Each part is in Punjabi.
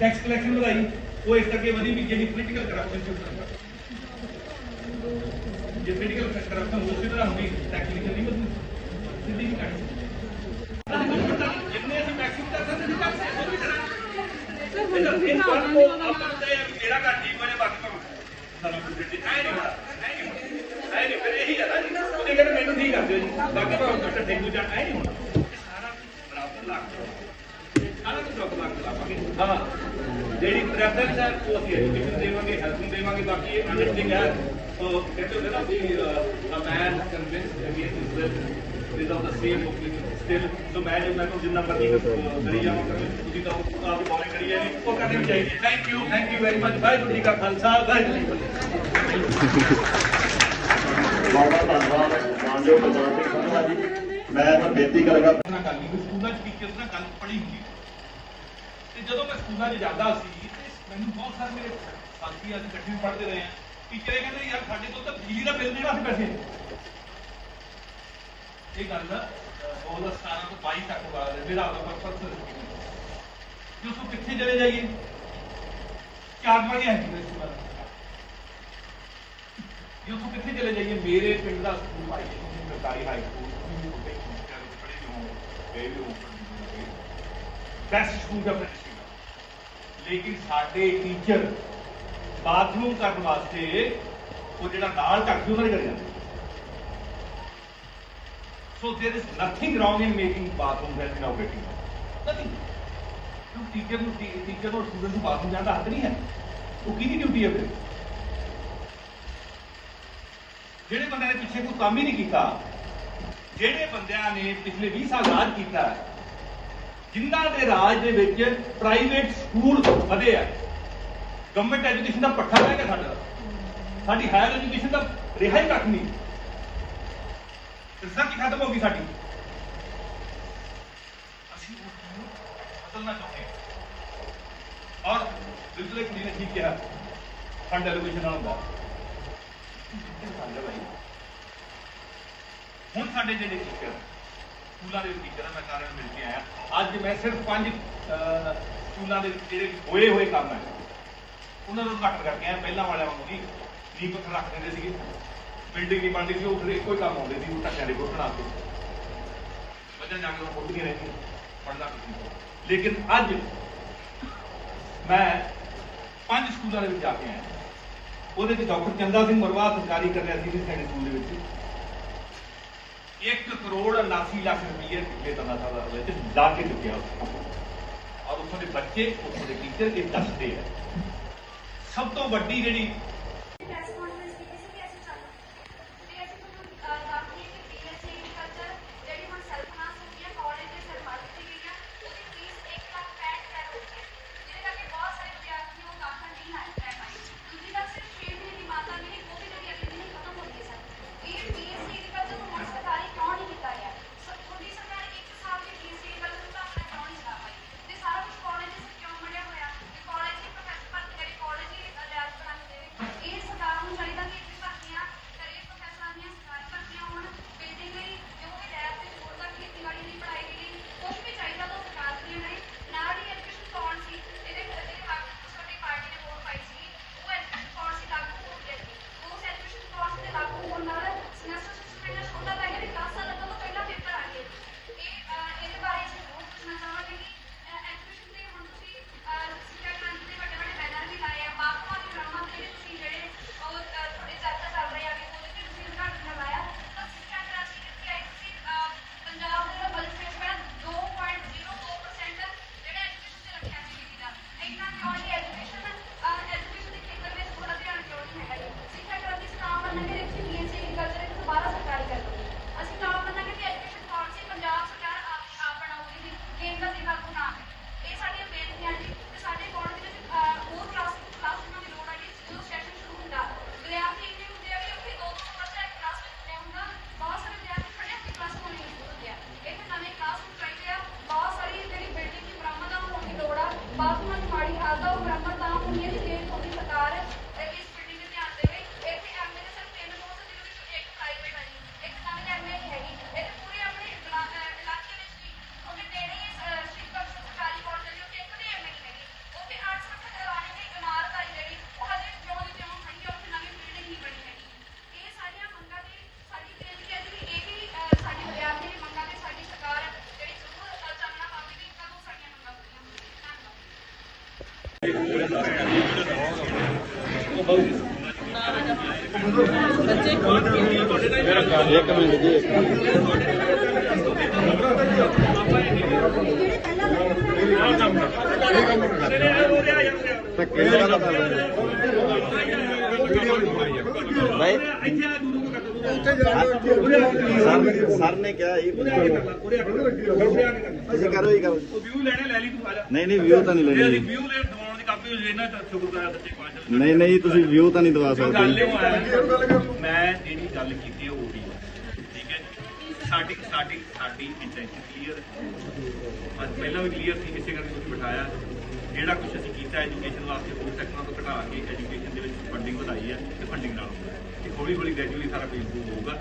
ਟੈਕਸ ਕਲੈਕਸ਼ਨ ਵਧਾਈ ਉਹ ਇਸ ਕਰਕੇ ਵਧੀ ਵੀ ਜਿਹੜੀ ਪੋਲੀਟੀਕਲ ਕਰਪਸ਼ਨ ਸੀ ਤਰ੍ਹਾਂ ਜੇ ਪੋਲੀਟੀਕਲ ਕਰਪਸ਼ਨ ਉਸੇ ਤਰ੍ਹਾਂ ਹੁੰਦੀ ਟੈਕਨੀਕਲ ਨਹੀਂ ਵਧੂ। ਸਿੱਧੀ ਨਹੀਂ ਕੱਢ ਜਿੰਨੇ ਅਸੀਂ ਮੈਕਸਿਮਮ ਕਰ ਸਕਦੇ ਸੀ ਸਕਦੇ ਉਹ ਵੀ ਕਰਾਂਗੇ। ਇਹ ਗੱਲ ਨੂੰ ਆਪਾਂ ਨੂੰ ਚਾਹੀਏ ਕਿ ਕਿਹੜਾ ਘੱਟ ਠੀਕ ਬਣੇ ਬਾਕੀ ਕੰਮ ਸਾਨੂੰ ਕੁਦਰਤੀ ਐ ਨਹੀਂ ਹੋਣਾ ਐ ਨਹੀਂ ਹੋਣਾ ਐ ਨਹੀਂ ਫਿਰ ਇਹੀ ਹੈ ਨਾ ਜੀ। ਉਹਨੇ ਕਹਿੰਦਾ ਮੈਨੂੰ ਠੀਕ ਕਰ ਦਿਓ ਜੀ? ਬਾਕੀ ਭਾਵੇਂ ਤੁਹਾਡਾ ਠੇਕੂ ਜਾ ਐ ਨਹੀਂ ਹੋਣਾ। ਇਹ ਸਾਰਾ ਬਰਾਬਰ ਲੱਗ ਸਾਰਾ ਕੁਝ ਬਰਾਬਰ ਲੱਗ ਲਾਵਾਂਗੇ ਹਾਂ। ਜਿਹੜੀ ਪ੍ਰੈਫਰੈਂਸ ਹੈ ਉਹ ਅਸੀਂ ਐਜੂਕੇਸ਼ਨ ਦੇਵਾਂਗੇ ਹੈਲਥ ਦੇਵਾਂਗੇ ਬਾਕੀ ਇਹ ਅੰਡਰਸਟੈਂਡਿੰਗ ਹੈ ਸੋ ਕਹਿੰਦੇ ਹੁੰਦੇ ਨਾ ਵੀ a man convinced against his will is of the same opinion. Still so ਮੈਂ ਜੋ ਮੈਂ ਤੋਂ ਜਿੰਨਾ ਮਰਜ਼ੀ ਕਰੀ ਜਾਵਾਂ ਕਰ ਤੁਸੀਂ ਤਾਂ ਆਪ ਹੀ ਬੋਲਿੰਗ ਕਰੀ ਜਾਣੀ ਉਹ ਕਰਨੀ ਵੀ ਚਾਹੀਦੀ thank you thank you very much Waheguru ji ਕਾ ਖਾਲਸਾ ਵਾਹਿਗੁਰੂ ਜੀ ਕੀ ਫਤਿਹ। ਬਹੁਤ ਬਹੁਤ ਧੰਨਵਾਦ ਮਾਨਯੋਗ ਪ੍ਰਧਾਨ ਸਿੰਘ ਸੰਧਵਾ ਜੀ ਮੈਂ ਤਾਂ ਬੇਨਤੀ ਕਰਾਂਗਾ। ਨਾ ਗੱਲ ਨਹੀਂ ਸਕੂਲਾਂ 'ਚ ਟੀਚਰਸ ਨਾਲ ਗੱਲ ਪੜੀ ਹੁੰਦੀ ਤੇ ਜਦੋਂ ਮੈਂ ਸਕੂਲਾਂ 'ਚ ਜਾਂਦਾ ਸੀ ਤੇ ਮੈਨੂੰ ਬਹੁਤ ਸਾਰੇ ਮੇਰੇ ਸਾਥੀ ਅੱਜ ਇਕੱਠੇ ਪੜ੍ਹਦੇ ਰਹੇ ਆ। ਟੀਚਰ ਕਹਿੰਦੇ ਯਾਰ ਸਾਡੇ ਕੋਲ ਤਾਂ ਬਿਜਲੀ ਦਾ ਬਿੱਲ ਦੇਣਾ ਸੀ ਪੈਸੇ ਇਹ ਗੱਲ ਦਾ 2017 ਤੋਂ 22 ਤੱਕ ਬਾਅਦ ਮੇਰਾ ਆਪਦਾ ਪਰਪਸ ਕਿ ਉਸ ਕਿੱਥੇ ਚਲੇ ਜਾਈਏ? ਚਾਰ ਵਾਰੀਆਂ ਹੈ ਜੀ ਸਕੂਲਾਂ ਦਾ ਜੇ ਉੱਥੋਂ ਕਿੱਥੇ ਚਲੇ ਜਾਈਏ? ਮੇਰੇ ਪਿੰਡ ਦਾ ਸਕੂਲ ਭਾਈ ਸਰਕਾਰੀ ਹਾਈ ਸਕੂਲ ਬੈਸਟ ਸਕੂਲ ਦਾ ਪ੍ਰੈਜ਼ੀਡੈਂਟ ਲੇਕਿਨ ਸਾਡੇ ਟੀਚਰ ਬਾਥਰੂਮ ਕਰਨ ਵਾਸਤੇ ਉਹ ਜਿਹੜਾ ਨਾਲ ਢੱਕਦੇ ਉਹਨਾਂ ਦੇ ਘਰੇ ਜਾਂਦੇ so there is nothing wrong in making bathroom well innovative nothing ਕਿਉਂ ਟੀਚਰ ਨੂੰ ਟੀਚਰ ਨੂੰ ਸਟੂਡੈਂਟ ਨੂੰ ਬਾਥਰੂਮ ਜਾਣ ਦਾ ਹੱਕ ਨਹੀਂ ਹੈ ਉਹ ਕਿਹਦੀ ਡਿਊਟੀ ਹੈ ਫਿਰ ਜਿਹੜੇ ਬੰਦਿਆਂ ਨੇ ਪਿੱਛੇ ਕੋਈ ਕੰਮ ਹੀ ਨਹੀਂ ਕੀਤਾ ਜਿਹੜੇ ਬੰਦਿਆਂ ਨੇ ਪਿਛਲੇ 20 ਸਾਲ ਰਾਜ ਕੀਤਾ ਹੈ, ਜਿਨ੍ਹਾਂ ਦੇ ਰਾਜ ਦੇ ਵਿੱਚ ਪ੍ਰਾਈਵੇਟ ਸਕੂਲ ਵਧੇ ਆ ਗਵਰਨਮੈਂਟ ਐਜੂਕੇਸ਼ਨ ਦਾ ਪੱਠਾ ਰਹਿ ਗਿਆ ਸਾਡਾ ਸਾਡੀ ਹਾਇਰ ਐਜੂਕੇਸ਼ਨ ਦਾ ਰਿਹਾ ਹੀ ਕੱਖ ਨਹੀਂ। ਰਿਸਰਚ ਖਤਮ ਹੋ ਗਈ ਸਾਡੀ? ਅਸੀਂ ਬਦਲਣਾ ਚਾਹੁੰਦੇ ਔਰ ਬਿਲਕੁਲ ਇੱਕ ਨੇ ਠੀਕ ਕਿਹਾ ਫੰਡ ਐਲੋਕੇਸ਼ਨ ਨਾਲ ਹੁੰਦਾ। ਹੁਣ ਸਾਡੇ ਜਿਹੜੇ ਟੀਚਰ ਸਕੂਲਾਂ ਦੇ ਟੀਚਰ ਮੈਂ ਸਾਰਿਆਂ ਨੂੰ ਮਿਲ ਕੇ ਆਇਆ। ਅੱਜ ਮੈਂ ਸਿਰਫ ਪੰਜ ਸਕੂਲਾਂ ਦੇ ਵਿੱਚ ਜਿਹੜੇ ਹੋਏ ਹੋਏ ਕੰਮ ਹੈ, ਉਹਨਾਂ ਨੂੰ ਘੱਟ ਕਰਕੇ ਆਇਆ। ਪਹਿਲਾਂ ਵਾਲਿਆਂ ਵਾਂਗੂ ਨਹੀਂ ਨੀਂਹ ਰੱਖ ਦਿੰਦੇ ਸੀਗੇ। ਬਿਲਡਿੰਗ ਨਹੀਂ ਬਣਦੀ ਸੀ, ਉਹ ਫਿਰ ਇੱਕੋ ਹੀ ਕੰਮ ਆਉਂਦੇ ਸੀ ਉਹ ਟੱਕਿਆਂ ਦੇ ਕੋਲ ਬਣਾ ਕੇ। ਬੱਚਾ ਜਾ ਕੇ ਉੱਠ ਕੇ ਰਹਿੰਦੇ ਪੜਦਾ ਕੁਝ ਲੇਕਿਨ ਅੱਜ ਮੈਂ ਪੰਜ ਸਕੂਲਾਂ ਦੇ ਵਿੱਚ ਜਾ ਕੇ ਆਇਆ। ਉਹਦੇ ਵਿੱਚ ਡਾਕਟਰ ਚੰਦਾ ਸਿੰਘ ਮਰਵਾ ਸਰਕਾਰੀ ਕਰਿਆ ਸੀ ਸਾਡੇ ਸਕੂਲ ਦੇ ਵਿੱਚ। 1 ਕਰੋੜ 89 ਲੱਖ ਰੁਪਏ ਪਿਛਲੇ ਤਨਾ ਸਾਲ ਦੇ ਵਿੱਚ ਲਾ ਕੇ ਚੁੱਕਿਆ ਔਰ ਉੱਥੋਂ ਦੇ ਬੱਚੇ, ਉੱਥੋਂ ਦੇ ਟੀਚਰ ਇਹ ਦੱਸਦੇ ਆ। ਸਭ ਤੋਂ ਵੱਡੀ ਜਿਹੜੀ ਭਾਈ ਸਰ ਸਰ ਨੇ ਕਿਹਾ ਇਹ ਤੁਸੀਂ ਕਰੋ ਹੀ ਕਰੋ ਉਹ ਵਿਊ ਲੈਣੇ ਲੈ ਲਈ ਤੂੰ ਆ ਜਾ ਨਹੀਂ ਨਹੀਂ ਵਿਊ ਤਾਂ ਨਹੀਂ ਇਹ ਲੈਣੀ ਵਿਊ ਦੀ ਸੱਚੇ ਪਾਤਸ਼ਾਹ ਨਹੀਂ ਨਹੀਂ ਤੁਸੀਂ ਵਿਊ ਤਾਂ ਨਹੀਂ ਦਵਾ ਗੱਲ ਸਕਦੇ। ਇਹ ਹੋਇਆ ਮੈਂ ਜਿਹੜੀ ਗੱਲ ਕੀਤੀ ਹੈ ਉਹ ਵੀ ਹੈ ਠੀਕ ਹੈ? ਸਾਡੀ ਸਾਡੀ ਸਾਡੀ ਇੰਟੈਂਸ਼ਨ ਕਲੀਅਰ ਹੈ। ਅੱਜ ਪਹਿਲਾਂ ਵੀ ਕਲੀਅਰ ਸੀ ਇਸੇ ਕਰਕੇ ਤੁਸੀਂ ਬਿਠਾਇਆ। ਜਿਹੜਾ ਕੁਝ ਅਸੀਂ ਕੀਤਾ ਐਜੂਕੇਸ਼ਨ ਵਾਸਤੇ ਹੋਰ ਸੈਕਟਰਾਂ ਤੋਂ ਘਟਾ ਕੇ ਐਜੂਕੇਸ਼ਨ ਦੇ ਵਿੱਚ ਫੰਡਿੰਗ ਵਧਾਈ ਹੈ ਤੇ ਫੰਡਿੰਗ ਨਾਲ ਹੋਊਗਾ ਤੇ ਹੌਲੀ ਹੌਲੀ ਗ੍ਰੈਜੂਅਲੀ ਸਾਰਾ ਕੁਝ ਇੰਪਰੂਵ ਹੋਊਗਾ।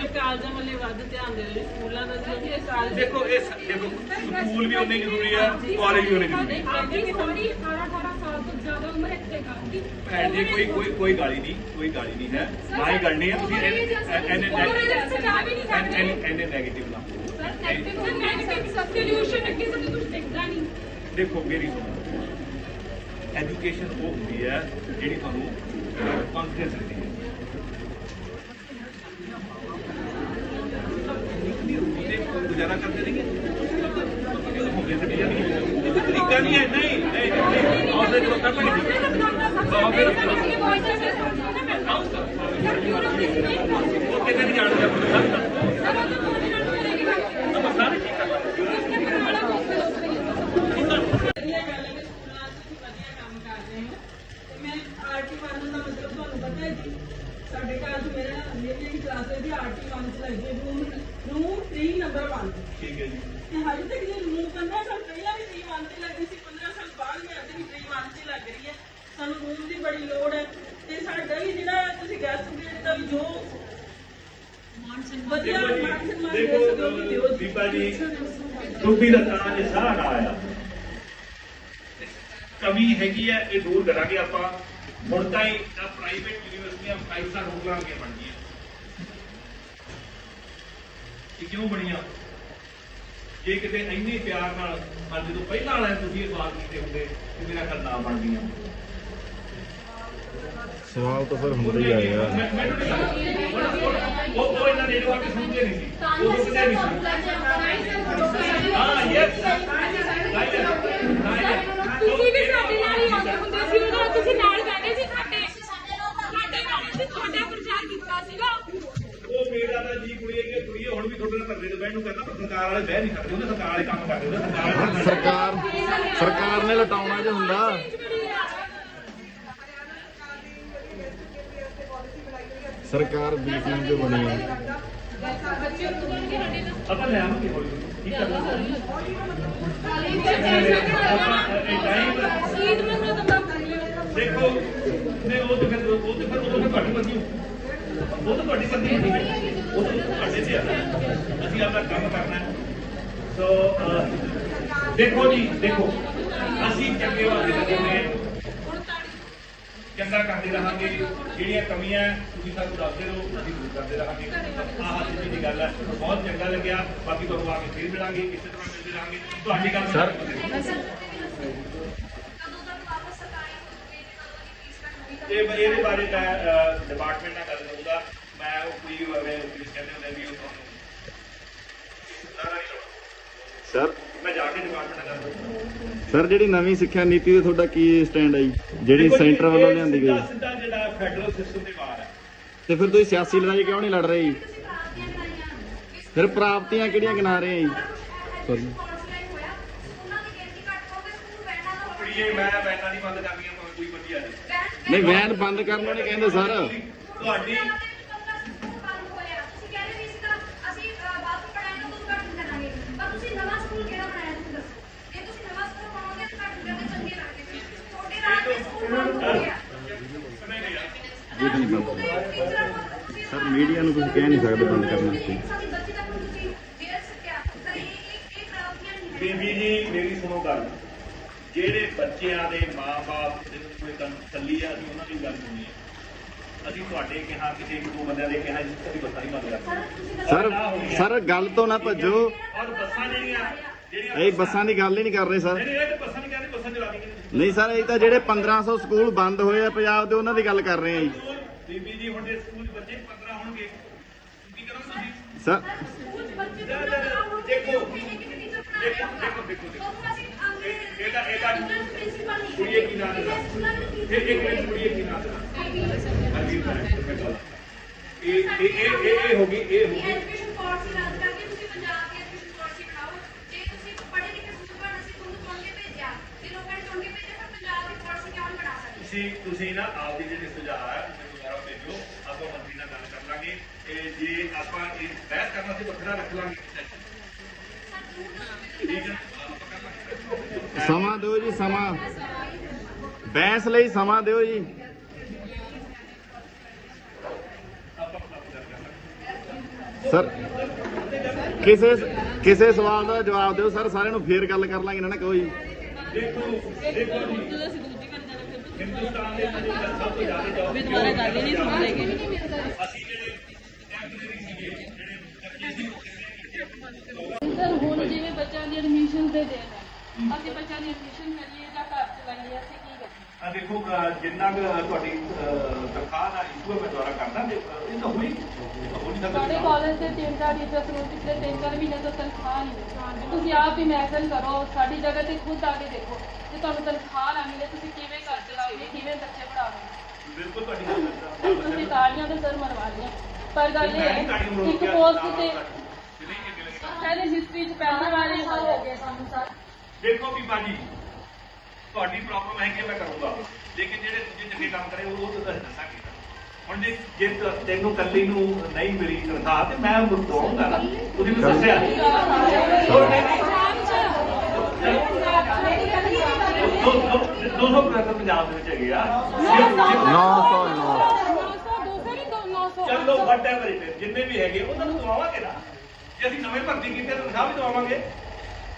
ਆਪਣੇ ਕਾਲਜਾਂ ਵੱਲੇ ਵੱਧ ਧਿਆਨ ਦੇ ਰਹੇ ਸਕੂਲਾਂ ਦਾ ਜੀ ਇਹ ਕਾਲਜ ਦੇਖੋ ਇਹ ਸ- ਦੇਖੋ ਸਕੂਲ ਵੀ ਉਨੇ ਜ਼ਰੂਰੀ ਆ ਕਾਲਜ ਵੀ ਉਨੇ ਜ਼ਰੂਰੀ ਆ। ਆਪਣੀ ਥੋੜੀ 18 18 ਸਾਲ ਤੋਂ ਜ਼ਿਆਦਾ ਉਮਰ ਇੱਥੇ ਕਰਦੀ ਭੈਣ ਜੀ ਕੋਈ ਕੋਈ ਕੋਈ ਗਾਲੀ ਨਹੀਂ ਕੋਈ ਗਾਲੀ ਨਹੀਂ ਹੈ। ਨਾ ਹੀ ਕਰਨੀ ਹੈ ਤੁਸੀਂ ਐਨੇ ਐਨੇ ਐਨੇ ਨੈਗੇਟਿਵ ਨਾ ਨੈਗੇਟਿਵ ਸਬਸਟੀਟਿਊਸ਼ਨ ਅੱਗੇ ਤੋਂ ਕੁਝ ਦਿਖਦਾ ਨਹੀਂ। ਦੇਖੋ ਮੇਰੀ ਸੁਣੋ। ਐਜੂਕੇਸ਼ਨ ਉਹ ਹੁੰਦੀ ਹੈ ਜਿਹੜੀ ਤੁਹਾਨੂੰ ਕੌਨਫੀਡੈਂਸ ਦਿੰਦੀ ਹੈ ਇਹਦੇ ਗੁਜ਼ਾਰਾ ਕਰਦੇ ਨਹੀਂ ਹੁੰਦੇ ਤੇ ਤਰੀਕਾ ਨਹੀਂ ਹੈ, ਨਹੀਂ ਨਹੀਂ ਨਹੀਂ। ਆਉਂਦੇ ਤੋਂ ਤੱਕ ਨਹੀਂ ਉਹ ਕਿਤੇ ਨਹੀਂ ਜਾਣਦਾ ਆਪਾਂ ਸਾਰੇ ਠੀਕ ਕਰ ਸਾਡੇ ਘਰ 'ਚ ਮੇਰਾ ਮੇਰੀ ਕਲਾਸ ਹੈ ਜੀ ਆਰਟੀ ਵਨ 'ਚ ਲੱਗਦੀ ਰੂਮ ਰੂਮ 3 ਨੰਬਰ 1 ਠੀਕ ਹੈ ਜੀ। ਤੇ ਹਜੇ ਤੱਕ ਜੇ ਰੂਮ 15 ਸਾਲ ਪਹਿਲਾਂ ਵੀ 3 1 ਤੇ ਲੱਗਦੀ ਸੀ 15 ਸਾਲ ਬਾਅਦ ਵੀ ਅੱਜ ਵੀ 3 1 ਤੇ ਲੱਗ ਰਹੀ ਹੈ। ਸਾਨੂੰ ਰੂਮ ਦੀ ਬੜੀ ਲੋੜ ਹੈ। ਤੇ ਸਾਡਾ ਵੀ ਜਿਹੜਾ ਤੁਸੀਂ ਗੈਸਟ ਗ੍ਰੇਡ ਦਾ ਵੀ ਜੋ ਵਧੀਆ ਦੇਖੋ ਮਾਨ ਜੀ ਸਨਮਾਨ ਦੇ ਸਕਦੇ ਹੋ ਵੀ ਦਿਓ ਦੇਖੋ ਜੀ। ਦੀਪਾ ਜੀ ਟੋਪੀ ਦਾ ਤਾਂ ਜੇ ਸਾਹ ਨਾ ਆਇਆ। ਕਮੀ ਹੈਗੀ ਹੈ ਇਹ ਦੂਰ ਕਰਾਂਗੇ ਆਪਾਂ। ਹੁਣ ਤਾਂ ਹੀ ਪ੍ਰਾਈਵੇਟ ਯੂਨੀਵਰਸਿਟੀਆਂ ਫਾਈਵ ਸਟਾਰ ਹੋਟਲਾਂ ਕੇ ਬਣ ਗਈਆਂ ਇਹ ਕਿਉਂ ਬਣੀਆਂ ਜੇ ਕਿਤੇ ਇੰਨੇ ਪਿਆਰ ਨਾਲ ਅੱਜ ਜਦੋਂ ਪਹਿਲਾਂ ਵਾਲਿਆਂ ਨੇ ਤੁਸੀਂ ਇਹ ਸਵਾਲ ਕੀਤੇ ਹੁੰਦੇ ਕਿ ਮੇਰਾ ਘਰ ਨਾ ਬਣ ਗਈਆਂ ਸਵਾਲ ਤਾਂ ਫਿਰ ਹੁੰਦਾ ਹੀ ਲੱਗਦਾ। ਉਹ ਉਹ ਇਹਨਾਂ ਨੇ ਇਹਨੂੰ ਆ ਕੇ ਸਮਝੇ ਨਹੀਂ ਸੀ। ਉਹ ਸਮਝੇ ਨਹੀਂ ਸੀ ਹਾਂ ਯੈਸ ਤੁਸੀਂ ਵੀ ਸਾਡੇ ਨਾਲ ਹੀ ਆਉਂਦੇ ਹੁੰਦੇ ਸੀ ਉਦੋਂ ਤੁਸੀਂ ਨਾਲ ਬੈਠੇ ਸੀ ਸਾਡੇ ਸਾਡੇ ਨਾਲ ਸੀ ਤੁਹਾਡਾ ਪ੍ਰਚਾਰ ਕੀਤਾ ਸੀਗਾ ਉਹ ਮੇਰਾ ਤਾਂ ਜੀ ਕੁੜੀ ਹੈ ਕੁੜੀ ਹੁਣ ਵੀ ਤੁਹਾਡੇ ਨਾਲ ਧਰਨੇ ਤੇ ਬਹਿਣ ਨੂੰ ਕਹਿੰਦਾ ਪਰ ਸਰਕਾਰ ਵਾਲੇ ਬਹਿ ਨਹੀਂ ਸਕਦੇ ਉਹਨੇ ਸਰਕਾਰ ਵਾਲੇ ਕੰਮ ਕਰਦੇ ਉਹਨੇ ਸਰਕਾਰ ਸਰਕਾਰ ਸਰਕਾਰ ਨੇ ਲਟਾਉਣਾ ਜੇ ਹੁੰਦਾ। ਸਰਕਾਰ ਬੀਪੀਐਮ ਜੋ ਬਣੀ ਹੈ। ਆਪਾਂ ਲੈ ਆਵਾਂਗੇ ਹੌਲੀ ਹੌਲੀ ਠੀਕ ਹੈ। ਸੀਟ ਮੰਗੋ ਤਾਂ ਮੈਂ ਕਰ ਲਿਆ ਦੇਖੋ ਨਹੀਂ ਉਹ ਤਾਂ ਫਿਰ ਉਹ ਤਾਂ ਫਿਰ ਉਹ ਤਾਂ ਮਰਜ਼ੀ। ਹੋਊ। ਉਹ ਤਾਂ ਮਰਜ਼ੀ ਹੋਊਗੀ। ਉਹ ਤੁਹਾਡੇ ਤੇ ਅਸੀਂ ਆਪਣਾ ਕੰਮ ਕਰਨਾ ਹੈ ਸੋ ਦੇਖੋ ਜੀ ਦੇਖੋ ਅਸੀਂ ਚੰਗੇ ਵਾਸਤੇ ਲੱਗੇ ਹੋਏ ਚੰਗਾ ਕਰਦੇ ਰਹਾਂਗੇ ਜਿਹੜੀਆਂ ਕਮੀਆਂ ਤੁਸੀਂ ਸਾਨੂੰ ਦੱਸਦੇ ਰਹੋ ਅਸੀਂ ਦੂਰ ਕਰਦੇ ਰਹਾਂਗੇ ਆਹ ਸਿੱਧੀ ਦੀ ਗੱਲ ਹੈ ਬਹੁਤ ਚੰਗਾ ਲੱਗਿਆ ਬਾਕੀ ਤੁਹਾਨੂੰ ਆ ਕੇ ਫਿਰ ਮਿਲਾਂਗੇ ਇਸੇ ਤਰ੍ਹਾਂ ਮਿਲਦੇ ਰਹਾਂਗੇ ਤੁਹਾਡੀ ਗੱਲ ਸਰ। ਕਦੋਂ ਇਹ ਇਹਦੇ ਬਾਰੇ ਮੈਂ ਡਿਪਾਰਟਮੈਂਟ ਨਾਲ ਗੱਲ ਕਰੂੰਗਾ ਮੈਂ ਉਹ ਕੋਈ ਐਵੇਂ ਪੁਲਿਸ ਕਹਿੰਦੇ ਹੁੰਦੇ ਵੀ ਉਹ ਤੁਹਾਨੂੰ ਸਾਰਾ ਮੈਂ ਜਾ ਕੇ ਡਿਪਾਰਟਮੈਂਟ ਜਿਹੜੀ ਨਵੀਂ ਸਿੱਖਿਆ ਨੀਤੀ ਤੇ ਤੁਹਾਡਾ ਕੀ ਸਟੈਂਡ ਹੈ ਜਿਹੜੀ ਸੈਂਟਰ ਵੱਲੋਂ ਲਿਆਂਦੀ ਗਈ। ਸਿੱਧਾ ਜਿਹੜਾ ਫੈਡਰਲ ਸਿਸਟਮ ਦੇ ਬਾਹਰ ਹੈ ਤੇ ਫਿਰ ਤੁਸੀਂ ਸਿਆਸੀ ਲੜਾਈ ਕਿਉਂ ਨਹੀਂ ਲੜ ਰਹੇ ਜੀ? ਫਿਰ ਪ੍ਰਾਪਤੀਆਂ ਕਿਹੜੀਆਂ ਗਿਣਾ ਰਹੇ ਆ ਜੀ? ਸੌਰੀ ਨਹੀਂ ਵੈਨ ਬੰਦ ਕਰਨ ਨੂੰ ਨਹੀਂ। ਕਹਿੰਦੇ ਸਰ। ਤੁਹਾਡੀ ਬੰਦ ਹੋਇਆ ਤੁਸੀਂ ਕਹਿ ਰਹੇ ਵੀ ਇਸ ਤਰ੍ਹਾਂ ਅਸੀਂ ਬਾਅਦ ਵਿੱਚ ਪੜਾਏਗਾ ਤਾਂ ਘੱਟ ਕਰਾਂਗੇ ਪਰ ਤੁਸੀਂ ਨਵਾਂ ਸਕੂਲ ਕਿਹੜਾ ਬਣਾਇਆ ਤੁਸੀਂ ਦੱਸੋ ਜੇ ਤੁਸੀਂ ਨਵਾਂ ਸਕੂਲ ਬਣਾਓਗੇ ਤਾਂ ਘੱਟ ਕਰਦੇ ਚੰਗੇ ਲੱਗਦੇ ਤੁਹਾਡੇ ਰਾਜ ਦੇ ਸਕੂਲ ਬੰਦ ਹੋ ਗਿਆ ਇਹ ਨਹੀਂ ਬੰਦ ਸਰ ਮੀਡੀਆ ਨੂੰ ਤੁਸੀਂ ਕਹਿ ਨਹੀਂ ਸਕਦੇ ਬੰਦ ਕਰਨਾ ਸੀ ਸਾਡੀ ਬੱਚੀ ਤੱਕ ਨੂੰ ਤੁਸੀਂ ਜੇਲ੍ਹ ਸਕਿਆ। ਸਰ ਇਹ ਇਹ ਇਹ ਪ੍ਰਾਪਤੀਆਂ ਨਹੀਂ ਹੈ ਬੀਬੀ ਜੀ ਮੇਰੀ ਸੁਣੋ ਗੱਲ। ਜਿਹੜੇ ਬੱਚਿਆਂ ਦੇ ਮਾਪੇ ਦੇ ਕੋਈ ਤਸੱਲੀ ਆ ਅਸੀਂ ਉਹਨਾਂ ਦੀ ਗੱਲ ਸੁਣੀ ਹੈ ਅਸੀਂ ਤੁਹਾਡੇ ਕਿਹਾ ਕਿਸੇ ਇੱਕ ਦੋ ਬੰਦਿਆਂ ਦੇ ਕਿਹਾ ਜੀ ਕਦੀ ਬੱਸਾਂ ਨਹੀਂ ਬੰਦ ਸਰ ਕਰਦੇ ਤੁਸੀਂ ਦੱਸੋ ਸਰ ਸਰ ਗੱਲ ਤੋਂ ਨਾ ਭੱਜੋ। ਔਰ ਬੱਸਾਂ ਜਿਹੜੀਆਂ ਜਿਹੜੀਆਂ ਇਹ ਬੱਸਾਂ ਦੀ ਗੱਲ ਹੀ ਨਹੀਂ ਕਰ ਰਹੇ ਸਰ। ਨਹੀਂ ਨਹੀਂ, ਇਹ ਤਾਂ ਬੱਸਾਂ ਨਹੀਂ ਕਹਿੰਦੇ ਬੱਸਾਂ ਚਲਾ ਦੇਣਗੇ ਨਹੀਂ ਸਰ ਇਹ ਤਾਂ ਜਿਹੜੇ 1500 ਸਕੂਲ ਬੰਦ ਹੋਏ ਆ ਪੰਜਾਬ ਦੇ ਉਹਨਾਂ ਦੀ ਗੱਲ ਕਰ ਰਹੇ ਆ ਜੀ। ਬੀਬੀ ਜੀ ਹੁਣ ਦੇ ਸਕੂਲ 'ਚ ਬੱਚੇ 15 ਹੋਣਗੇ। ਕੀ ਕਰੋਗੇ ਤੁਸੀਂ ਸਰ ਸਕੂਲ 'ਚ ਬੱਚੇ ਤੋਂ ਨਾ ਹੋਣ ਤੇ ਦੇਖੋ, ਇੱਕ ਇੱਕ ਟੀਚਰ ਪੜ੍ਹਾ ਰਿਹਾ ਦੇਖੋ, ਦੇਖੋ, ਦੇਖੋ, ਦੇਖੋ। ਉਹ ਅਸੀਂ ਆਉਂਦੇ ਇਹ- ਇਹਦਾ- ਇਹਦਾ ਪ੍ਰਿੰਸੀਪਲ ਨਹੀਂ ਕੁੜੀਏ ਕੀ ਨਾਮ ਹੈ? ਸਕੂਲਾਂ ਦੇ ਇਹ ਇੱਕ ਮਿੰਟ ਕੁੜੀਏ ਕੀ ਨਾਮ ਹੈ ਹਰਵੀਰ ਕੌਰ। ਇਹ ਇਹ ਇਹ ਇਹ ਇਹ ਹੋ ਗਈ ਇਹ ਹੋ ਗਈ। ਐਜੂਕੇਸ਼ਨ ਪਾਲਿਸੀ ਰੱਦ ਕਰਕੇ ਤੁਸੀਂ ਪੰਜਾਬ ਦੀ ਐਜੂਕੇਸ਼ਨ ਪਾਲਿਸੀ ਬਣਾਓ ਜੇ ਤੁਸੀਂ ਪੜ੍ਹੇ ਲਿਖੇ ਸੂਬਾ ਅਸੀਂ ਤੁਹਾਨੂੰ ਚੁਣ ਕੇ ਭੇਜਿਆ। ਜੇ ਲੋਕਾਂ ਨੇ ਚੁਣ ਕੇ ਭੇਜਿਆ ਫਿਰ ਪੰਜਾਬ ਦੀ ਪਾਲਿਸੀ ਕਿਉਂ ਨਹੀਂ ਬਣਾ ਸਕਦੇ ਤੁਸੀਂ ਤੁਸੀਂ ਨਾ ਆਪਦੀ ਜਿਹੜੇ ਸੁਝਾਅ ਹੈ ਮੈਨੂੰ ਦੁਬਾਰਾ ਭੇਜੋ ਆਪਾਂ ਮੰਤਰੀ ਨਾਲ ਗੱਲ ਕਰ ਲਾਂਗੇ ਇਹ ਜੇ ਕਰਨਾ ਸੀ ਵੱਖਰਾ ਰੱਖ ਲਾਂਗੇ ਸਮਾਂ ਦਿਓ ਜੀ ਸਮਾਂ। ਬੈਂਸ ਲਈ ਸਮਾਂ ਦਿਓ ਜੀ। ਸਰ ਕਿਸੇ ਕਿਸੇ ਸਵਾਲ ਦਾ ਜਵਾਬ ਦਿਓ। ਸਰ ਸਾਰਿਆਂ ਨੂੰ ਫੇਰ ਗੱਲ ਕਰ ਲਾਂਗੇ ਨਾ ਜੀ। ਦੇਖੋ ਦੇਖੋ ਜੀ। ਹਿੰਦੁਸਤਾਨ ਦੇ ਸਭ ਤੋਂ ਜ਼ਿਆਦਾ ਜੌਬ ਵੀ ਦੁਬਾਰਾ ਗੱਲ ਹੀ ਨਹੀਂ ਸੁਣ ਰਹੇਗੇ ਅਸੀਂ ਜਿਹੜੇ ਟੈਂਪਰੇਰੀ ਸੀਗੇ ਜਿਹੜੇ ਹੁਣ ਜਿਵੇਂ ਬੱਚਿਆਂ ਦੀ ਐਡਮਿਸ਼ਨ ਦੇ ਦੇਣ ਹੈ। ਅਸੀਂ ਬੱਚਿਆਂ ਦੀ ਐਡਮਿਸ਼ਨ ਕਰੀਏ ਜਾਂ ਘਰ ਚਲਾਈਏ ਅਸੀਂ ਕੀ ਕਰੀਏ? ਆ ਦੇਖੋ ਅਹ ਜਿੰਨਾ ਕੁ ਤੁਹਾਡੀ ਅਹ, ਤਨਖਾਹ ਦਾ ਇਸ਼ੂ ਹੈ ਮੈਂ ਦੁਆਰਾ ਕਰਦਾ ਤੇ ਅਹ, ਇਹ ਤਾਂ ਹੋਈ ਹੋ ਨਹੀਂ ਸਾਡੇ ਕਾਲਜ ਦੇ ਤਿੰਨ ਚਾਰ ਟੀਚਰਸ ਨੂੰ ਪਿਛਲੇ ਤਿੰਨ ਚਾਰ ਮਹੀਨੇ ਤੋਂ ਤਨਖਾਹ ਨਹੀਂ ਮਿਲੀ। ਤੁਸੀਂ ਆਪ ਇਮੇਜਿਨ ਕਰੋ ਸਾਡੀ ਜਗ੍ਹਾ ਤੇ ਖੁਦ ਆ ਕੇ ਦੇਖੋ ਜੇ ਤੁਹਾਨੂੰ ਤਨਖਾਹ ਨਾ ਮਿਲੇ ਤੁਸੀਂ ਕਿਵੇਂ ਘਰ ਚਲਾਓਗੇ ਕਿਵੇਂ ਬੱਚੇ ਪੜਾਓਗੇ ਬਿਲਕੁਲ ਤੁਹਾਡੀ ਗੱਲ ਤੁਸੀਂ ਤਾਲੀਆਂ ਦੇ ਸਰ ਮਰਵਾ ਲਈਆਂ। ਪਰ ਗੱਲ ਇਹ ਹੈ ਇੱਕ ਪੋਸਟ ਤੇ ਪਹਿਲੇ ਹਿਸਟਰੀ ਚ ਪਹਿਲੀ ਵਾਰ ਇਹ ਹੋ ਗਿਆ ਸਾਨੂੰ ਸਰ। ਦੇਖੋ ਵੀ ਬਾਜੀ ਤੁਹਾਡੀ ਪ੍ਰੋਬਲਮ ਹੈ ਕਿ ਮੈਂ ਕਰੂੰਗਾ? ਲੇਕਿਨ ਜਿਹੜੇ ਦੂਜੇ ਚੰਗੇ ਕੰਮ ਕਰੇ ਉਹ ਉਹ ਤਾਂ ਦੱਸਾਂਗੇ। ਹੁਣ ਜੇ ਤੈਨੂੰ ਕੱਲੀ ਨੂੰ ਨਹੀਂ ਮਿਲੀ ਤਨਖਾਹ ਤੇ ਮੈਂ ਨਾ। ਤੁਸੀਂ ਮੈਨੂੰ ਦੱਸਿਆ ਦੋ ਦੋ 200 ਪ੍ਰੋਜੈਕਟ ਪੰਜਾਬ ਦੇ ਵਿੱਚ ਹੈਗੇ ਆ। 909 ਚਲੋ ਵਟਐਵਰ ਇਟ ਇਜ਼ ਜਿੰਨੇ ਵੀ ਹੈਗੇ ਉਹਨਾਂ ਨੂੰ ਦਵਾਵਾਂਗੇ ਨਾ। ਜੇ ਅਸੀਂ ਨਵੇਂ ਭਰਤੀ ਕੀਤੇ ਤਾਂ ਤਨਖਾਹ ਵੀ ਦਵਾਵਾਂਗੇ।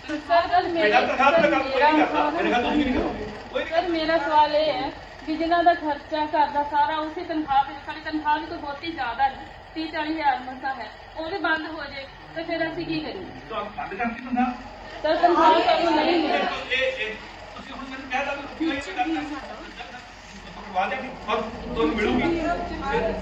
ਸਰ ਗੱਲ ਮੇਰੀ ਤਨਖਾਹ ਦਾ ਕੰਮ ਕੋਈ ਨਹੀਂ ਕਰਦਾ। ਮੇਰੇ ਖਿਆਲ ਤੁਸੀਂ ਨਹੀਂ ਕਰੋਗੇ। ਕੋਈ ਨਹੀਂ ਸਰ ਮੇਰਾ ਸਵਾਲ ਇਹ ਹੈ ਕਿ ਜਿਨ੍ਹਾਂ ਦਾ ਖਰਚਾ ਘਰ ਦਾ ਸਾਰਾ ਉਸੇ ਤਨਖਾਹ ਤੇ ਸਾਡੀ ਤਨਖਾਹ ਵੀ ਕੋਈ ਬਹੁਤੀ ਜ਼ਿਆਦਾ ਨਹੀਂ 30 40 ਹਜ਼ਾਰ ਮਸਾ ਹੈ ਉਹ ਵੀ ਬੰਦ ਹੋ ਜੇ ਤੇ ਫਿਰ ਅਸੀਂ ਕੀ ਕਰੀਏ? ਤੁਹਾਨੂੰ ਬੰਦ ਕਰਤੀ ਤਨਖਾਹ? ਸਰ ਤਨਖਾਹ ਸਾਨੂੰ ਨਹੀਂ। ਮਿਲੀ ਇਹ ਇਹ ਤੁਸੀਂ ਹੁਣ ਮੈਨੂੰ ਕਹਿ ਦੋ ਕਿ ਕੋਈ ਗੱਲ ਕਰਵਾ ਦੇ ਤੁਹਾਨੂੰ ਮਿਲੂਗੀ।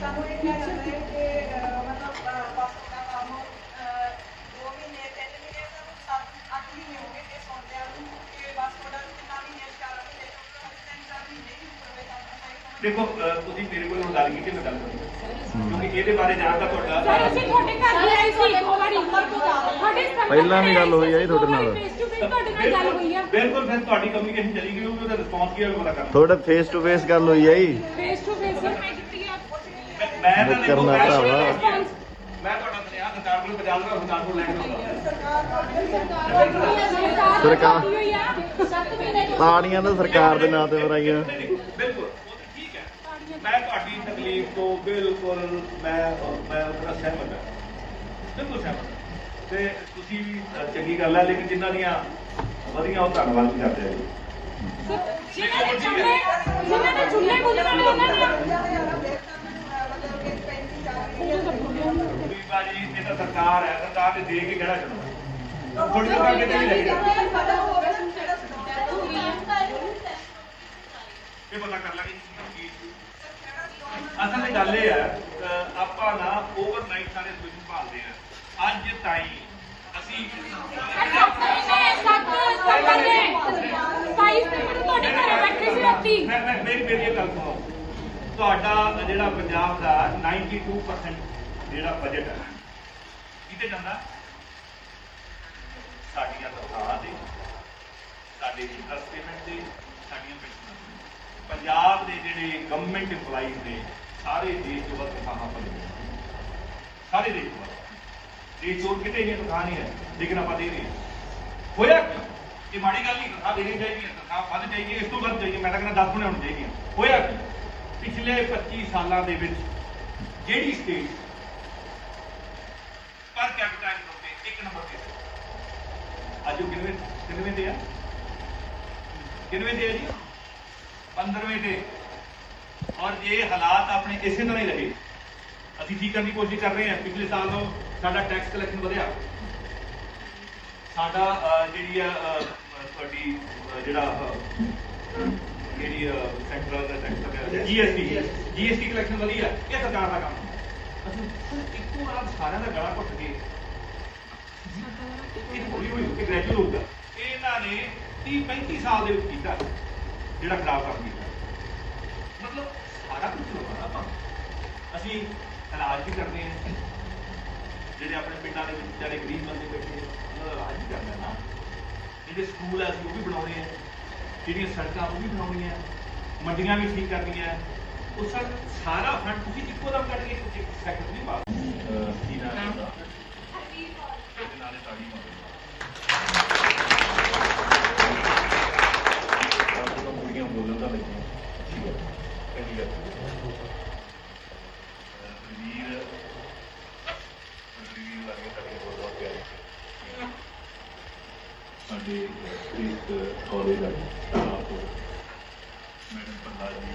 ਸਾਨੂੰ ਇਹ ਕਹਿ ਰਹੇ ਕਿ ਅਹ, ਮਤਲਬ ਅਹ, ਪਾਸਪੋਰਟ ਦਾ ਕੰਮ ਅਹ, ਦੋ ਮਹੀਨੇ ਤਿੰਨ ਮਹੀਨੇ ਦਾ ਸੱਤ ਅੱਠ ਮਹੀਨੇ ਹੋ ਗਏ ਇਹ ਸੁਣਦਿਆਂ ਨੂੰ ਕਿ ਪਾਸਪੋਰਟ ਦਾ ਕਿੰਨਾ ਮਹੀਨੇ ਚਾਰ ਮਹੀਨੇ ਤੋਂ ਤਿੰਨ ਚਾਰ ਮਹੀਨੇ ਹੀ ਪੂਰੇ ਕਰਨਾ ਚਾਹੀਦਾ ਦੇਖੋ ਤੁਸੀਂ ਮੇਰੇ ਕੋਲ ਹੁਣ ਗੱਲ ਕੀਤੀ ਮੈਂ ਗੱਲ ਕਰਾਂਗਾ ਕਿਉਂਕਿ ਇਹਦੇ ਬਾਰੇ ਜਾਣਦਾ ਸਰ ਤੁਹਾਡਾ ਅਸੀਂ ਤੁਹਾਡੇ ਘਰ ਵੀ ਆਏ ਸੀ ਇੱਕ ਵਾਰੀ ਤੁਹਾਡੇ ਪਹਿਲਾਂ ਵੀ ਗੱਲ ਹੋਈ ਆ ਜੀ ਤੁਹਾਡੇ ਨਾਲ। ਫੇਸ ਟੂ ਫੇਸ ਤੁਹਾਡੇ ਨਾਲ ਗੱਲ ਹੋਈ ਆ। ਬਿਲਕੁਲ ਫਿਰ ਤੁਹਾਡੀ ਕਮਿਊਨੀਕੇਸ਼ਨ ਚਲੀ ਗਈ ਹੋਊਗੀ ਉਹਦਾ ਰਿਸਪੌਂਸ ਕੀ ਹੋਵੇਗਾ ਪਤਾ ਕਰਨਾ। ਤੁਹਾਡਾ ਫੇਸ ਟੂ ਫੇਸ ਗੱਲ ਹੋਈ ਆ ਜੀ ਫੇਸ ਟੂ ਫੇਸ ਮੈਂ ਕੀਤੀ ਆ ਮੈਂ- ਮੈਂ ਤਾਂ ਦੇਖੋ ਮੈਂ ਤੁਹਾਡਾ ਸੁਨੇਹਾ ਸਰਕਾਰ ਕੋਲ ਪੰਜਾਬ ਦਾ ਸਰਕਾਰ ਕੋਲ ਲੈ ਕੇ ਆਉਂਦਾ। ਸਰਕਾਰ ਹੋਈ ਆ। 7 ਮਹੀਨੇ ਤੋਂ ਤਾੜੀਆਂ ਤਾਂ ਸਰਕਾਰ ਦੇ ਨਾਂ ਤੇ ਮਰਾਈਆਂ ਬਿਲਕੁਲ ਉਹ ਤਾਂ ਠੀਕ ਹੈ ਮੈਂ ਤੁਹਾਡੀ ਤਕਲੀਫ ਤੋਂ ਬਿਲਕੁਲ ਮੈਂ ਮੈਂ ਉਹਦਾ ਸਹਿਮਤ ਹਾਂ। ਬਿਲਕੁਲ ਸਹਿਮਤ ਹਾਂ। ਤੇ ਤੁਸੀਂ ਵੀ ਚੰਗੀ ਗੱਲ ਹੈ ਲੇਕਿਨ ਜਿਨ੍ਹਾਂ ਦੀਆਂ ਵਧੀਆਂ ਉਹ ਧੰਨਵਾਦ ਵੀ ਕਰਦੇ ਆ ਜੀ। ਜਿਨ੍ਹਾਂ ਨੇ ਚੁੱਲੇ ਜਿਨ੍ਹਾਂ ਨੇ ਚੁੱਲੇ ਬੁੱਝਣ ਵਾਲੇ ਉਹਨਾਂ ਵੀ ਬਾਜੀ ਇਹ ਤਾਂ ਸਰਕਾਰ ਹੈ ਸਰਕਾਰ ਨੇ ਦੇ ਕੇ ਕਹਿਣਾ ਚਾਹੁੰਦਾ ਥੋੜੀ ਜਿਹੀ ਕਰਕੇ ਤੇ ਨਹੀਂ ਲੱਗੇਗਾ ਪਤਾ ਹੋਵੇ ਜਿਹੜਾ ਸਟੂਡੈਂਟ ਹੋ। ਇਹ ਪਤਾ ਕਰ ਲਾਂਗੇ ਕਿ ਅਸਲ ਵਿੱਚ ਗੱਲ ਇਹ ਹੈ ਅ, ਆਪਾਂ ਨਾ ਓਵਰਨਾਈਟ ਸਾਰੇ ਸੋਲੂਸ਼ਨ ਭਾਲਦੇ ਆ ਅੱਜ ਤਾਈਂ ਅਸੀਂ ਤੁਹਾਡੇ ਘਰੇ ਬੈਠੇ ਸੀ ਰਾਤੀ। ਮੈਂ ਮੈਂ ਮੇਰੀ ਮੇਰੀ ਇਹ ਗੱਲ ਸੁਣੋ ਤੁਹਾਡਾ ਜਿਹੜਾ ਪੰਜਾਬ ਦਾ 92% ਜਿਹੜਾ ਬਜਟ ਹੈ ਕਿਤੇ ਜਾਂਦਾ? ਸਾਡੀਆਂ ਤਨਖਾਹਾਂ ਦੇ ਸਾਡੇ ਇੰਟਰਸਟ ਪੇਮੈਂਟ ਦੇ। ਪੰਜਾਬ ਦੇ ਜਿਹੜੇ ਗਵਰਨਮੈਂਟ EMPLOYEES ਨੇ, ਸਾਰੇ ਦੇਸ਼ ਤੋਂ ਵੱਧ ਤਨਖਾਹਾਂ ਪਾਉਂਦੇ ਸਾਰੇ ਦੇਸ਼ ਤੋਂ ਵੱਧ। ਦੇਸ਼ ਤੋਂ ਕਿਤੇ ਨਹੀਂ ਤਨਖਾਹ ਨਹੀਂ ਹੈ, ਲੇਕਿਨ ਆਪਾਂ ਦੇ ਰਹੇ ਹਾਂ ਹੋਇਆ ਕੀ? ਇਹ ਮਾੜੀ ਗੱਲ ਨਹੀਂ, ਤਨਖਾਹ ਦੇਣੀ ਚਾਹੀਦੀ ਹੈ, ਤਨਖਾਹ ਵੱਧ ਚਾਹੀਦੀ ਇਸ ਤੋਂ ਵੱਧ ਚਾਹੀਦੀ ਮੈਂ ਤਾਂ ਕਹਿੰਦਾ 10 ਗੁਣਾ ਹੋਣੀ ਚਾਹੀਦੀ ਹੋਇਆ ਕੀ? ਪਿਛਲੇ 25 ਸਾਲਾਂ ਦੇ ਵਿੱਚ ਜਿਹੜੀ ਸਟੇਟ ਪਰ ਕੈਪੀਟਲ ਇਨਕਮ ਤੇ ਇੱਕ ਨੰਬਰ ਤੇ ਅੱਜ ਉਹ ਕਿੰਨਵੇਂ ਕਿੰਨਵੇਂ ਤੇ ਆ ਕਿੰਨਵੇਂ ਤੇ ਆ ਜੀ 15ਵੇਂ ਤੇ। ਔਰ ਜੇ ਹਾਲਾਤ ਆਪਣੇ ਇਸੇ ਤਰ੍ਹਾਂ ਹੀ ਰਹੇ, ਅਸੀਂ ਠੀਕ ਕਰਨ ਦੀ ਕੋਸ਼ਿਸ਼ ਕਰ ਰਹੇ ਹਾਂ। ਪਿਛਲੇ ਸਾਲ ਤੋਂ ਸਾਡਾ ਟੈਕਸ ਕਲੈਕਸ਼ਨ ਵਧਿਆ। ਸਾਡਾ ਜਿਹੜੀ ਆ ਤੁਹਾਡੀ ਜਿਹੜਾ ਜਿਹੜੀ ਸੈਂਟਰਲ ਦਾ ਟੈਕਸ ਜੀਐਸਟੀ ਜੀਐਸਟੀ ਕਲੈਕਸ਼ਨ ਵਧੀਆ ਇਹ ਸਰਕਾਰ ਦਾ ਕੰਮ ਅਸੀਂ ਇੱਕੋ ਵਾਰ ਸਾਰਿਆਂ ਦਾ ਗਲਾ ਘੁੱਟ ਕੇ ਇਹ ਹੌਲੀ ਹੌਲੀ ਕਿ ਗ੍ਰੈਜੂਅਲ ਹੋਊਗਾ ਇਹਨਾਂ ਨੇ 30 35 ਸਾਲ ਦੇ ਵਿੱਚ ਕੀਤਾ। ਜਿਹੜਾ ਖਰਾਬ ਕੰਮ ਕੀਤਾ ਮਤਲਬ ਸਾਰਾ ਕੁਝ ਲੋਕਾਂ ਆਪਾਂ ਅਸੀਂ ਇਲਾਜ ਵੀ ਕਰਦੇ ਹਾਂ। ਜਿਹੜੇ ਆਪਣੇ ਪਿੰਡਾਂ ਦੇ ਵਿੱਚ ਵਿਚਾਰੇ ਗਰੀਬ ਬੰਦੇ ਬੈਠੇ ਆ, ਉਹਨਾਂ ਦਾ ਇਲਾਜ ਵੀ ਕਰਦੇ ਹਾਂ ਨਾ। ਜਿਹੜੇ ਸਕੂਲ ਆ ਅਸੀਂ ਉਹ ਵੀ ਬਣਾਉਣੇ ਆ ਜਿਹੜੀਆਂ ਸੜਕਾਂ ਉਹ ਵੀ ਬਣਾਉਣੀਆਂ ਮੰਡੀਆਂ ਵੀ ਠੀਕ ਕਰਨੀਆਂ ਉਹ ਸਰ ਸਾਰਾ ਫੰਡ ਤੁਸੀਂ ਇੱਕੋ ਦਮ ਕੱਢ ਕੇ ਇੱਕ ਸੈਕਟਰ ਨਹੀਂ ਪਾ ਕੀ ਨਾਮ ਹੈ ਉਹਦਾ? ਹਰਵੀਰ ਕੌਰ ਉਹਦੇ ਨਾਲ ਹੀ ਤਾੜੀ ਮਾਰੋ ਆਪ ਤੋਂ ਕੁੜੀਆਂ ਬੋਲਣ ਦਾ ਨਹੀਂ ਠੀਕ ਹੈ ਪਹਿਲੀ ਗੱਲ ਵੀਰ ਵੀਰ ਵਰਗੇ ਸਾਡੇ ਬਹੁਤ ਬਹੁਤ ਪਿਆਰੇ ਸਾਡੇ ਇੱਕ ਕਾਲਜ ਦਾ ਸਟਾਫ ਮੈਡਮ ਪ੍ਰਹਲਾਦ ਜੀ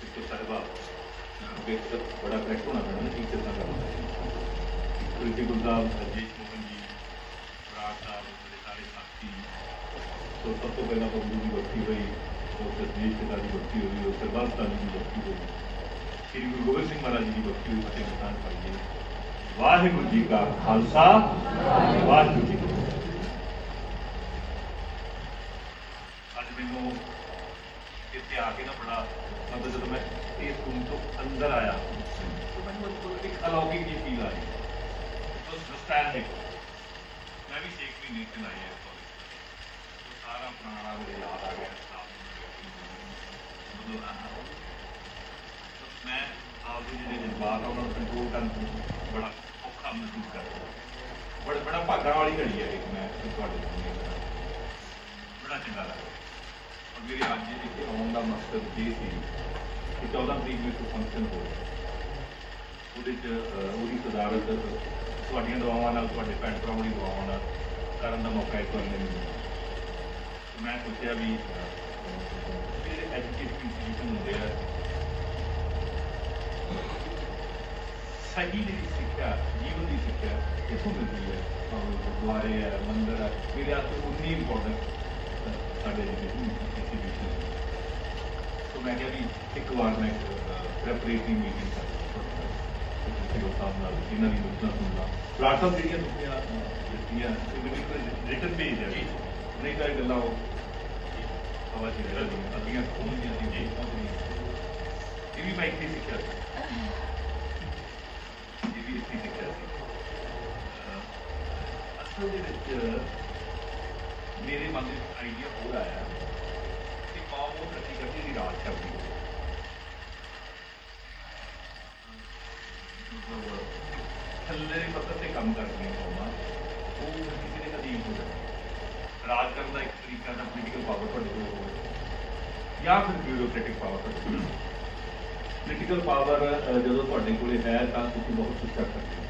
ਇਸ ਤੋਂ ਸਰਵਾ ਇੱਕ ਬੜਾ ਕਰੈਕਟ ਹੋਣਾ ਪੈਣਾ ਨਾ ਟੀਚਰ ਦਾ ਕੰਮ ਪ੍ਰਿੰਸੀਪਲ ਸਾਹਿਬ ਅਜੀਤ ਮੋਹਨ ਜੀ ਰਾਜ ਸਾਹਿਬ ਮੇਰੇ ਸਾਰੇ ਸਾਥੀ ਸੋ ਸਭ ਤੋਂ ਪਹਿਲਾਂ ਬੱਬੂ ਦੀ ਵਰਤੀ ਹੋਈ ਉਹ ਜਗਦੀਸ਼ ਪਿਤਾ ਦੀ ਵਰਤੀ ਹੋਈ ਉਹ ਸਰਬੱਤ ਸਾਹਿਬ ਦੀ ਵਰਤੀ ਹੋਈ ਸ੍ਰੀ ਗੁਰੂ ਗੋਬਿੰਦ ਸਿੰਘ ਮਹਾਰਾਜ ਜੀ ਦੀ ਵਰਤੀ ਹੋਈ ਫਤਿਹ ਮਤਾਨ ਪਾਈਏ ਵਾਹਿਗੁਰੂ ਜੀ ਕਾ ਖਾਲਸਾ ਵਾਹਿਗੁਰੂ ਜੀ ਕੀ ਫਤਿਹ ਅੱਜ ਮੈਨੂੰ ਇੱਥੇ ਆ ਕੇ ਨਾ ਬੜਾ ਮਤਲਬ ਜਦੋਂ ਮੈਂ ਇਸ ਰੂਮ ਤੋਂ ਅੰਦਰ ਆਇਆ ਤਾਂ ਮੈਨੂੰ ਇੱਕ- ਇੱਕ ਅਲੌਕਿਕ ਜਿਹੀ ਫੀਲ ਆਈ ਇਟ ਵਾਸ ਨੋਸਟੈਲਜਿਕ ਮੈਂ ਵੀ 6 ਮਹੀਨੇ ਇੱਥੇ ਲਾਏ ਆ ਕਾਲਜ ਸਾਰਾ ਮੈਂ ਆਪਦੇ ਜਿਹੜੇ ਜਜ਼ਬਾਤ ਆ ਉਹਨਾਂ ਨੂੰ ਕੰਟਰੋਲ ਕਰਨ ਤੋਂ ਬੜਾ ਔਖਾ ਮਹਿਸੂਸ ਕਰਦਾ ਬੜਾ ਬੜਾ ਭਾਗਾਂ ਵਾਲੀ ਘੜੀ ਹੈ ਇੱਕ ਮੈਂ ਤੁਹਾਡੇ ਸਾਹਮਣੇ ਬੜਾ ਚੰਗਾ ਲੱਗਦਾ ਔਰ ਮੇਰੇ ਅੱਜ ਇੱਥੇ ਆਉਣ ਦਾ ਮਕਸਦ ਇਹ ਸੀ ਕਿ 14 ਤਰੀਕ ਨੂੰ ਇੱਕ ਫੰਕਸ਼ਨ ਹੋਇਆ ਉਹਦੇ ਚ ਉਹਦੀ ਸਦਾਰਤ ਤੁਹਾਡੀਆਂ ਦੁਆਵਾਂ ਨਾਲ, ਤੁਹਾਡੇ ਭੈਣ ਭਰਾਵਾਂ ਦੀ ਦੁਆਵਾਂ ਨਾਲ ਕਰਨ ਦਾ ਮੌਕਾ ਇੱਕ ਵਾਰ ਮਿਲਿਆ। ਤੇ ਮੈਂ ਸੋਚਿਆ ਵੀ ਅਹ, ਜਿਹੜੇ ਐਜੂਕੇਸ਼ਨ ਇੰਸਟੀਟਿਊਸ਼ਨ ਹੁੰਦੇ ਆ ਸਹੀ ਜਿਹੜੀ ਸਿੱਖਿਆ ਜੀਵਨ ਦੀ ਸਿੱਖਿਆ ਕਿੱਥੋਂ ਮਿਲਦੀ ਹੈ ਭਾਵੇਂ ਗੁਰਦੁਆਰੇ ਹੈ ਮੰਦਿਰ ਹੈ ਮੇਰੇ ਵਾਸਤੇ ਉਨੀ ਇੰਪੋਰਟੈਂਟ ਸਾਡੇ ਇੰਸਟੀਟਿਊਸ਼ਨ ਸੋ ਮੈਂ ਕਿਹਾ ਵੀ ਇੱਕ ਵਾਰ ਮੈਂ ਪ੍ਰੈਪਰੇਟਰੀ ਮੀਟਿੰਗ ਕਰਦਾ ਪ੍ਰਿੰਸੀਪਲ ਸਾਹਿਬ ਨਾਲ ਇਹਨਾਂ ਦੀ ਨੁਕਤਾ ਸੁਣਨਾ ਪਲਾਟਫਾਰਮ ਜਿਹੜੀਆਂ ਤੁਸੀਂ ਦਿੱਤੀਆਂ ਇਹ ਵੀ ਇੱਕ ਰਿਟਨ ਪੇਜ ਹੈ। ਨਹੀਂ ਤਾਂ ਇਹ ਗੱਲਾਂ ਉਹ ਹਵਾ ਚ ਰਹਿ ਜਾਂਦੀਆਂ ਅੱਧੀਆਂ ਖੋਲਦੀਆਂ ਸੀ ਜੀ ਇਹ ਵੀ ਮੈਂ ਇੱਥੇ ਸਿੱਖਿਆ ਸੀ ਇਹ ਵੀ ਇੱਥੇ ਸਿੱਖਿਆ ਸੀ ਅਹ ਅਸਲ ਦੇ ਵਿੱਚ ਮੇਰੇ ਮਨ ਦੇ ਵਿੱਚ ਆਈਡੀਆ ਹੋਰ ਆਇਆ ਕਿ ਕੌਮ ਉਹ ਪ੍ਰਤੀ ਕਰਦੀ ਦੀ ਰਾਜ ਕਰਦੀ ਹੈ ਮਤਲਬ ਥੱਲੇ ਪੱਤਰ ਤੇ ਕੰਮ ਕਰਦੀਆਂ ਕੌਮਾਂ ਉਹ ਫਿਰ ਕਿਸੇ ਦੇ ਅਧੀਨ ਹੋ ਜਾਂਦੀਆਂ ਰਾਜ ਕਰਨ ਦਾ ਇੱਕ ਤਰੀਕਾ ਦਾ ਪੋਲੀਟੀਕਲ ਪਾਵਰ ਤੁਹਾਡੇ ਕੋਲ ਹੋਵੇ ਜਾਂ ਫਿਰ ਬਿਊਰੋਕ੍ਰੈਟਿਕ ਪਾਵਰ ਤੁਹਾਡੇ ਕੋਲ ਪੋਲੀਟੀਕਲ ਪਾਵਰ ਜਦੋਂ ਤੁਹਾਡੇ ਕੋਲੇ ਹੈ ਤਾਂ ਤੁਸੀਂ ਬਹੁਤ ਕੁਝ ਕਰ ਸਕਦੇ ਹੋ।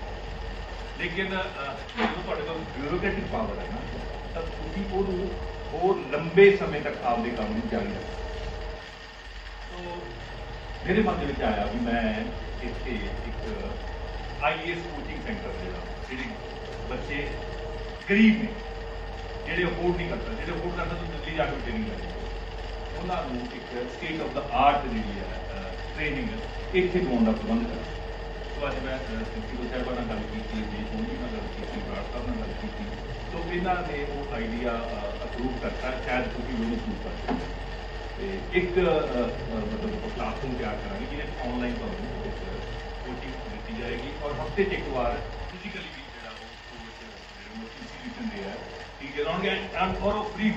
ਲੇਕਿਨ ਜਦੋਂ ਤੁਹਾਡੇ ਕੋਲ ਬਿਊਰੋਕ੍ਰੈਟਿਕ ਪਾਵਰ ਹੈ ਨਾ, ਤਾਂ ਤੁਸੀਂ ਉਹਨੂੰ ਹੋਰ ਲੰਬੇ ਸਮੇਂ ਤੱਕ ਆਪਦੇ ਕੰਮ ਨੂੰ ਜਾਰੀ ਰੱਖ। ਸੋ ਮੇਰੇ ਮਨ ਦੇ ਵਿੱਚ ਆਇਆ ਵੀ ਮੈਂ ਇੱਥੇ ਇੱਕ ਆਈਐਸ ਕੋਚਿੰਗ ਸੈਂਟਰ ਜਿਹੜਾ ਜਿਹੜੇ ਬੱਚੇ ਗਰੀਬ ਨੇ। ਜਿਹੜੇ ਅਫੋਰਡ ਨਹੀਂ ਕਰਦਾ ਜਿਹੜੇ ਅਫੋਰਡ ਕਰਦਾ ਤੁਸੀਂ ਦਿੱਲੀ ਜਾ ਕੇ ਟ੍ਰੇਨਿੰਗ ਲੈਂਦੇ ਉਹਨਾਂ ਨੂੰ ਇੱਕ ਸਟੇਟ ਆਫ ਦਾ ਆਰਟ ਜਿਹੜੀ ਹੈ ਟ੍ਰੇਨਿੰਗ ਇੱਥੇ ਦਵਾਉਣ ਦਾ ਪ੍ਰਬੰਧ ਕਰਾਂ ਸੋ ਅੱਜ ਮੈਂ ਪ੍ਰਿੰਸੀਪਲ ਸਾਹਿਬਾਂ ਨਾਲ ਗੱਲ ਕੀਤੀ, ਜੀ ਸੋਨੀ ਨਾਲ ਗੱਲ ਕੀਤੀ ਬਰਾੜ ਨਾਲ ਗੱਲ ਕੀਤੀ। ਸੋ ਇਹਨਾਂ ਨੇ ਉਹ ਆਈਡੀਆ ਅਪਰੂਵ ਕਰਤਾ, ਸ਼ਾਇਦ ਤੁਸੀਂ ਉਹਨੂੰ ਅਪਰੂਵ ਕਰ ਸਕਦੇ ਤੇ ਇੱਕ ਮਤਲਬ ਕਲਾਸਰੂਮ ਤਿਆਰ ਕਰਾਂਗੇ, ਜਿਹਦੇ ਆਨਲਾਈਨ ਤੁਹਾਨੂੰ ਕੋਚਿੰਗ ਦਿੱਤੀ ਜਾਏਗੀ। ਔਰ ਹਫ਼ਤੇ 'ਚ ਇੱਕ ਵਾਰ ਫਿਜ਼ੀਕਲੀ ਵੀ ਜਿਹੜਾ ਉਹ ਕੋਰਸ ਇੰਸਟੀਟਿਊਸ਼ਨ ਦੇ ਹੈ ਟੀਚਰ ਆਉਣਗੇ ਐਂਡ ਫॉर ਫ੍ਰੀ